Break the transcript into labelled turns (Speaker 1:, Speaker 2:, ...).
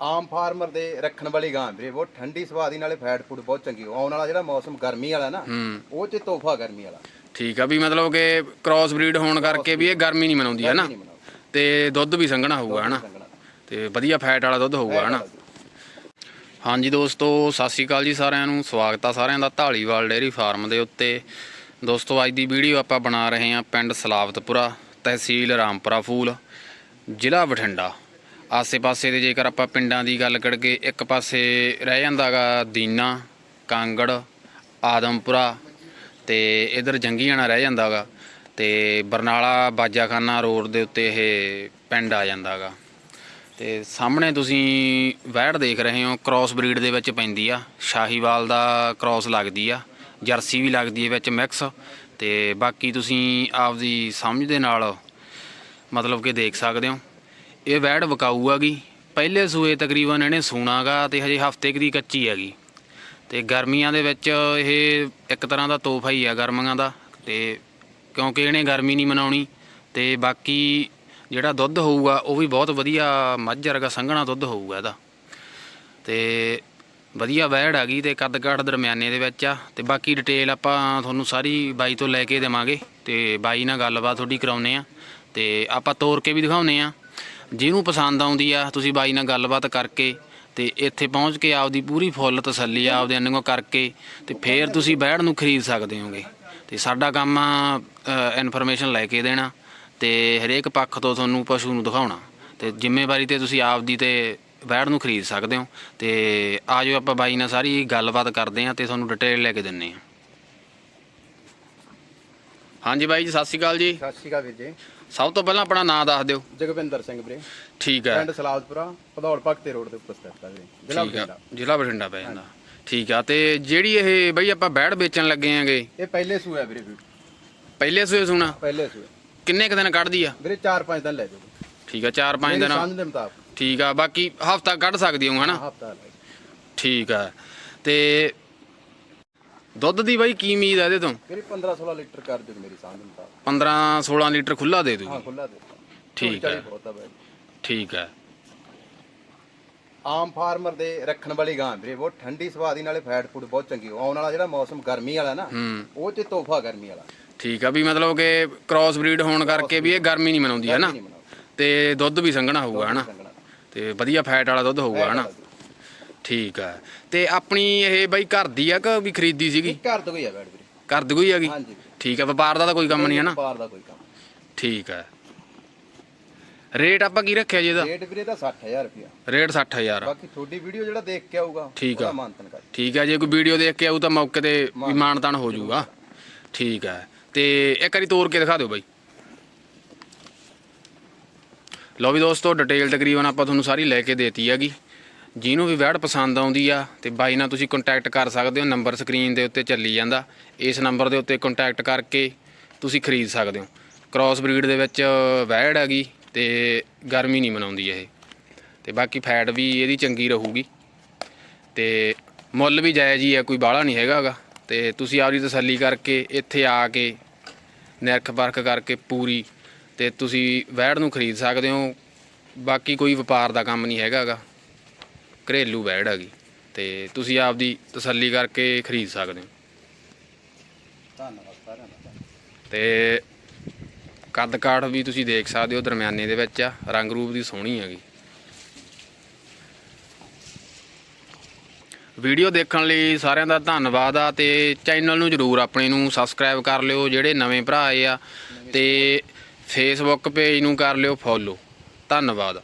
Speaker 1: ਆਮ farmer ਦੇ ਰੱਖਣ ਵਾਲੀ ਗਾਂ ਵੀਰੇ ਬਹੁਤ ਠੰਡੀ ਸੁਭਾਅ ਦੀ ਨਾਲੇ ਫੈਟ ਫੂਡ ਬਹੁਤ ਚੰਗੀ। ਆਉਣ ਵਾਲਾ ਜਿਹੜਾ ਮੌਸਮ ਗਰਮੀ ਵਾਲਾ ਨਾ
Speaker 2: ਹੂੰ।
Speaker 1: ਉਹ ਚ ਤੋਹਫਾ ਗਰਮੀ ਵਾਲਾ।
Speaker 2: ਠੀਕ ਆ ਵੀ ਮਤਲਬ ਕਿ ਕ੍ਰਾਸ ਬਰੀਡ ਹੋਣ ਕਰਕੇ ਵੀ ਇਹ ਗਰਮੀ ਨਹੀਂ ਮਨਾਉਂਦੀ ਹੈ ਨਾ? ਤੇ ਦੁੱਧ ਵੀ ਸੰਘਣਾ ਹੋਊਗਾ ਹਨਾ
Speaker 1: ਸੰਗਣਾ
Speaker 2: ਤੇ ਵਧੀਆ ਫੈਟ ਵਾਲਾ ਦੁੱਧ ਹੋਊਗਾ ਹਨਾ ਹਾਂਜੀ ਦੋਸਤੋ ਸਤਿ ਸ਼੍ਰੀ ਅਕਾਲ ਜੀ ਸਾਰਿਆਂ ਨੂੰ। ਸਵਾਗਤ ਆ ਸਾਰਿਆਂ ਦਾ ਢਾਲੀਵਾਲ ਡੇਅਰੀ ਫਾਰਮ ਦੇ ਉੱਤੇ। ਦੋਸਤੋ ਅੱਜ ਦੀ ਵੀਡੀਓ ਆਪਾਂ ਬਣਾ ਰਹੇ ਹਾਂ ਪਿੰਡ ਸਲਾਵਤਪੁਰਾ ਤਹਿਸੀਲ ਰਾਮਪੁਰਾ ਫੂਲ ਜ਼ਿਲ੍ਹਾ ਬਠਿੰਡਾ। ਆਸੇ-ਪਾਸੇ ਦੇ ਜੇਕਰ ਆਪਾਂ ਪਿੰਡਾਂ ਦੀ ਗੱਲ ਕਰੀਏ, ਇੱਕ ਪਾਸੇ ਰਹਿ ਜਾਂਦਾਗਾ ਦੀਨਾ, ਕਾਂਗੜ, ਆਦਮਪੁਰਾ ਤੇ ਇਧਰ ਜੰਗੀਆਣਾ ਰਹਿ ਜਾਂਦਾਗਾ ਤੇ ਬਰਨਾਲਾ ਬਾਜਾਖਾਨਾ ਰੋਡ ਦੇ ਉੱਤੇ ਇਹ ਪਿੰਡ ਆ ਜਾਂਦਾਗਾ। ਤੇ ਸਾਹਮਣੇ ਤੁਸੀਂ ਵੈੜ ਦੇਖ ਰਹੇ ਹੋ ਕ੍ਰਾਸ ਬਰੀਡ ਦੇ ਵਿੱਚ ਪੈਂਦੀ ਆ, ਸ਼ਾਹੀਵਾਲ ਦਾ ਕ੍ਰਾਸ ਲੱਗਦੀ ਆ, ਜਰਸੀ ਵੀ ਲੱਗਦੀ ਹੈ ਵਿੱਚ ਮਿਕਸ ਤੇ ਬਾਕੀ ਤੁਸੀਂ ਆਪਦੀ ਸਮਝ ਦੇ ਨਾਲ ਮਤਲਬ ਕਿ ਦੇਖ ਸਕਦੇ ਹੋ। ਇਹ ਵੈੜ ਵਿਕਾਊ ਹੈਗੀ ਪਹਿਲੇ ਸੂਏ ਤਕਰੀਬਨ ਇਹਨੇ ਸੂਣਾਗਾ ਤੇ ਹਜੇ ਹਫ਼ਤੇ ਕੁ ਦੀ ਕੱਚੀ ਹੈਗੀ। ਤੇ ਗਰਮੀਆਂ ਦੇ ਵਿੱਚ ਇਹ ਇੱਕ ਤਰ੍ਹਾਂ ਦਾ ਤੋਹਫਾ ਹੀ ਆ ਗਰਮੀਆਂ ਦਾ। ਤੇ ਕਿਉਂਕਿ ਇਹਨੇ ਗਰਮੀ ਨਹੀਂ ਮਨਾਉਣੀ ਤੇ ਬਾਕੀ ਜਿਹੜਾ ਦੁੱਧ ਹੋਊਗਾ, ਉਹ ਵੀ ਬਹੁਤ ਵਧੀਆ ਮੱਝ ਵਰਗਾ ਸੰਘਣਾ ਦੁੱਧ ਹੋਊਗਾ ਇਹਦਾ। ਤੇ ਵਧੀਆ ਵੈੜ ਹੈਗੀ ਤੇ ਕੱਦ ਕਾਠ ਦਰਮਿਆਨੇ ਦੇ ਵਿੱਚ ਆ। ਤੇ ਬਾਕੀ ਡਿਟੇਲ ਆਪਾਂ ਤੁਹਾਨੂੰ ਸਾਰੀ ਬਾਈ ਤੋਂ ਲੈ ਕੇ ਦੇਵਾਂਗੇ। ਤੇ ਬਾਈ ਨਾਲ ਗੱਲਬਾਤ ਤੁਹਾਡੀ ਕਰਾਉਨੇ ਆ। ਤੇ ਆਪਾਂ ਤੋਰ ਕੇ ਵੀ ਦਿਖਾਉਨੇ ਆ। ਜਿਹਨੂੰ ਪਸੰਦ ਆਉਂਦੀ ਆ, ਤੁਸੀਂ ਬਾਈ ਨਾਲ ਗੱਲਬਾਤ ਕਰਕੇ ਤੇ ਇੱਥੇ ਪਹੁੰਚ ਕੇ ਆਪਦੀ ਪੂਰੀ ਫੁੱਲ ਤਸੱਲੀ ਆਪਦੇ ਅੰਨੋਂ ਕਰਕੇ ਤੇ ਫੇਰ ਤੁਸੀਂ ਬੈੜ ਨੂੰ ਖਰੀਦ ਸਕਦੇ ਹੋਗੇ। ਤੇ ਸਾਡਾ ਕੰਮ ਆ ਇਨਫੋਰਮੇਸ਼ਨ ਲੈ ਕੇ ਦੇਣਾ ਤੇ ਹਰੇਕ ਪੱਖ ਤੋਂ ਤੁਹਾਨੂੰ ਪਸ਼ੂ ਨੂੰ ਦਿਖਾਉਣਾ। ਤੇ ਜ਼ਿੰਮੇਵਾਰੀ ਤੇ ਤੁਸੀਂ ਆਪਦੀ ਤੇ ਬੈੜ ਨੂੰ ਖਰੀਦ ਸਕਦੇ ਹੋ। ਤੇ ਆਜੋ ਆਪਾਂ ਬਾਈ ਨਾਲ ਸਾਰੀ ਗੱਲਬਾਤ ਕਰਦੇ ਹਾਂ ਤੇ ਤੁਹਾਨੂੰ ਡਿਟੇਲ ਲੈ ਕੇ ਦਿੰਨੇ ਆ ਹਾਂਜੀ ਬਾਈ ਜੀ ਸਤਿ ਸ਼੍ਰੀ ਅਕਾਲ ਜੀ।
Speaker 1: ਸਤਿ ਸ਼੍ਰੀ ਅਕਾਲ ਵੀਰ ਜੀ।
Speaker 2: ਸਭ ਤੋਂ ਪਹਿਲਾਂ ਆਪਣਾ ਨਾਮ ਦੱਸ ਦਿਓ।
Speaker 1: ਜਗਵਿੰਦਰ ਸਿੰਘ ਵੀਰੇ।
Speaker 2: ਠੀਕ ਹੈ।
Speaker 1: ਪਿੰਡ ਸਲਾਦਪੁਰਾ ਭਦੌੜ ਭਗਤੇ ਰੋਡ ਦੇ ਉੱਪਰ ਸਥਿਤ ਹੈ ਵੀਰੇ। ਜ਼ਿਲ੍ਹਾ
Speaker 2: ਠੀਕ
Speaker 1: ਬਠਿੰਡਾ।
Speaker 2: ਜ਼ਿਲ੍ਹਾ ਬਠਿੰਡਾ ਪੈ ਜਾਂਦਾ। ਠੀਕ ਆ ਤੇ ਜਿਹੜੀ ਇਹ ਬਈ ਆਪਾਂ ਬੈੜ ਵੇਚਣ ਲੱਗੇ ਆਂਗੇ।
Speaker 1: ਇਹ ਪਹਿਲੇ ਸੂਆ ਵੀਰੇ ਵੀਰ
Speaker 2: ਪਹਿਲੇ ਸੂਏ ਸੁਣਾ?
Speaker 1: ਪਹਿਲੇ ਸੂਏ।
Speaker 2: ਕਿੰਨੇ ਕ ਦਿਨ ਕੱਢਦੀ ਆ?
Speaker 1: ਵੀਰੇ 4-5 ਦਿਨ ਲੈ ਜਾਓ।
Speaker 2: ਠੀਕ ਆ 4-5
Speaker 1: ਮੇਰੀ
Speaker 2: ਦਿਨ।
Speaker 1: ਸਮਝ ਦੇ ਮੁਤਾਬਕ।
Speaker 2: ਠੀਕ ਆ ਬਾਕੀ ਹਫਤਾ ਕੱਢ ਸਕਦੀ ਹਾਂ ਹਨਾ?
Speaker 1: ਹਫਤਾ ਲੈ
Speaker 2: ਠੀਕ ਆ ਤੇ ਦੁੱਧ ਦੀ ਬਾਈ ਕੀ ਉਮੀਦ ਆ ਇਹਦੇ ਤੋਂ?
Speaker 1: ਵੀਰੇ 15-16 ਲੀਟਰ ਕਰ ਦਿਓ ਮੇਰੀ ਸਮਝ ਮੁਤਾਬਕ
Speaker 2: 15 16 ਲੀਟਰ ਖੁੱਲਾ ਦੇ
Speaker 1: ਹਾਂ
Speaker 2: ਦੂਗੀ
Speaker 1: ਖੁੱਲਾ ਦੇ
Speaker 2: ਠੀਕ ਹੈ।
Speaker 1: ਬਹੁਤ ਆ ਬਾਈ।
Speaker 2: ਠੀਕ ਆ
Speaker 1: ਆਮ ਫਾਰਮਰ ਦੇ ਰੱਖਣ ਵਾਲੀ ਗਾਂ ਵੀਰੇ ਬਹੁਤ ਠੰਡੀ ਸੁਭਾਅ ਦੀ ਨਾਲੇ ਫੈਟ ਫੂਡ ਬਹੁਤ ਚੰਗੀ। ਆਉਣ ਵਾਲਾ ਜਿਹੜਾ ਮੌਸਮ ਗਰਮੀ ਵਾਲਾ ਨਾ
Speaker 2: ਹੂੰ।
Speaker 1: ਉਹ ਚ ਤੋਹਫਾ ਗਰਮੀ ਵਾਲਾ।
Speaker 2: ਠੀਕ ਆ ਵੀ ਮਤਲਬ ਕਿ ਕ੍ਰਾਸ ਬਰੀਡ ਹੋਣ ਕਰਕੇ ਵੀ ਇਹ ਗਰਮੀ ਨਹੀਂ ਮਨਾਉਂਦੀ ਹੈ ਨਾ?
Speaker 1: ਨਹੀਂ
Speaker 2: ਤੇ ਦੁੱਧ ਵੀ ਸੰਘਣਾ ਹੋਊਗਾ ਹਨਾ
Speaker 1: ਸੰਗਣਾ
Speaker 2: ਤੇ ਵਧੀਆ ਫੈਟ ਵਾਲਾ ਦੁੱਧ ਹੋਊਗਾ ਹਨਾ ਠੀਕ ਆ। ਤੇ ਆਪਣੀ ਇਹ ਬਾਈ ਘਰ ਦੀ ਆ ਕਿ ਵੀ ਖਰੀਦੀ ਸੀਗੀ?
Speaker 1: ਘਰ ਤੋਂ ਹੀ ਆ ਬੈਡ ਵੀਰੇ।
Speaker 2: ਘਰ ਦੀ ਕੋਈ ਹੈਗੀ
Speaker 1: ਹਾਂਜੀ।
Speaker 2: ਠੀਕ ਆ ਵਪਾਰ ਦਾ ਤਾਂ ਕੋਈ ਕੰਮ ਨਹੀਂ ਹੈ ਨਾ?
Speaker 1: ਵਪਾਰ ਦਾ ਕੋਈ ਕੰਮ
Speaker 2: ਠੀਕ ਆ। ਰੇਟ ਆਪਾਂ ਕੀ ਰੱਖਿਆ ਜੀ ਇਹਦਾ?
Speaker 1: ਰੇਟ ਵੀਰੇ ਦਾ 60000 ਰੁਪਿਆ
Speaker 2: ਰੇਟ 60000 ਆ
Speaker 1: ਬਾਕੀ ਤੁਹਾਡੀ ਵੀਡੀਓ ਜਿਹੜਾ ਦੇਖ ਕੇ ਆਊਗਾ
Speaker 2: ਠੀਕ ਆ।
Speaker 1: ਉਹਦਾ ਮਾਨਤਨ ਕਰ।
Speaker 2: ਠੀਕ ਆ ਜੇ ਕੋਈ ਵੀਡੀਓ ਦੇਖ ਕੇ ਆਊ ਤਾਂ ਮੌਕੇ ਤੇ ਵੀ ਮਾਨਤਾਨ ਹੋ ਜਾਊਗਾ। ਠੀਕ ਆ। ਤੇ ਇੱਕ ਵਾਰੀ ਤੋੜ ਕੇ ਦਿਖਾ ਦਿਓ ਬਾਈ। ਲਓ ਵੀ ਦੋਸਤੋ ਡਿਟੇਲ ਤਕਰੀਬਨ ਆਪਾਂ ਤੁਹਾਨੂੰ ਸਾਰੀ ਲੈ ਕੇ ਦੇਤੀ ਹੈਗੀ। ਜਿਹਨੂੰ ਵੀ ਵੈੜ ਪਸੰਦ ਆਉਂਦੀ ਆ, ਤੇ ਬਾਈ ਨਾਲ ਤੁਸੀਂ ਕੰਟੈਕਟ ਕਰ ਸਕਦੇ ਹੋ ਨੰਬਰ ਸਕਰੀਨ ਦੇ ਉੱਤੇ ਚੱਲੀ ਜਾਂਦਾ। ਇਸ ਨੰਬਰ ਦੇ ਉੱਤੇ ਕੰਟੈਕਟ ਕਰਕੇ ਤੁਸੀਂ ਖਰੀਦ ਸਕਦੇ ਹੋ। ਕ੍ਰਾਸ ਬਰੀਡ ਦੇ ਵਿੱਚ ਵੈੜ ਹੈਗੀ, ਤੇ ਗਰਮੀ ਨਹੀਂ ਮਨਾਉਂਦੀ ਇਹ। ਤੇ ਬਾਕੀ ਫੈਟ ਵੀ ਇਹਦੀ ਚੰਗੀ ਰਹੂਗੀ। ਤੇ ਮੁੱਲ ਵੀ ਜਾਇਜ਼ ਹੀ ਆ, ਕੋਈ ਬਾਹਲਾ ਨਹੀਂ ਹੈਗਾਗਾ ਤੇ ਤੁਸੀਂ ਆਪਦੀ ਤਸੱਲੀ ਕਰਕੇ ਇੱਥੇ ਆ ਕੇ ਨਿਰਖ ਪਰਖ ਕਰਕੇ ਪੂਰੀ, ਤੇ ਤੁਸੀਂ ਵੈੜ ਨੂੰ ਖਰੀਦ ਸਕਦੇ ਹੋ। ਬਾਕੀ ਕੋਈ ਵਪਾਰ ਦਾ ਕੰਮ ਨਹੀਂ ਹੈਗਾਗਾ ਘਰੇਲੂ ਵੈੜ ਹੈਗੀ ਤੇ ਤੁਸੀਂ ਆਪਦੀ ਤਸੱਲੀ ਕਰਕੇ ਖਰੀਦ ਸਕਦੇ ਹੋ।
Speaker 1: ਧੰਨਵਾਦ ਸਾਰਿਆਂ ਦਾ।
Speaker 2: ਤੇ ਕੱਦ ਕਾਠ ਵੀ ਤੁਸੀਂ ਦੇਖ ਸਕਦੇ ਹੋ ਦਰਮਿਆਨੇ ਦੇ ਵਿੱਚ ਆ ਰੰਗ ਰੂਪ ਦੀ ਸੋਹਣੀ ਹੈਗੀ। ਵੀਡੀਓ ਦੇਖਣ ਲਈ ਸਾਰਿਆਂ ਦਾ ਧੰਨਵਾਦ ਆ ਤੇ ਚੈਨਲ ਨੂੰ ਜਰੂਰ ਆਪਣੇ ਨੂੰ ਸਬਸਕ੍ਰਾਈਬ ਕਰ ਲਿਓ ਜਿਹੜੇ ਨਵੇਂ ਭਰਾ ਆਏ ਆ ਤੇ ਫੇਸਬੁੱਕ ਪੇਜ ਨੂੰ ਕਰ ਲਿਓ ਫੋਲੋ। ਧੰਨਵਾਦ।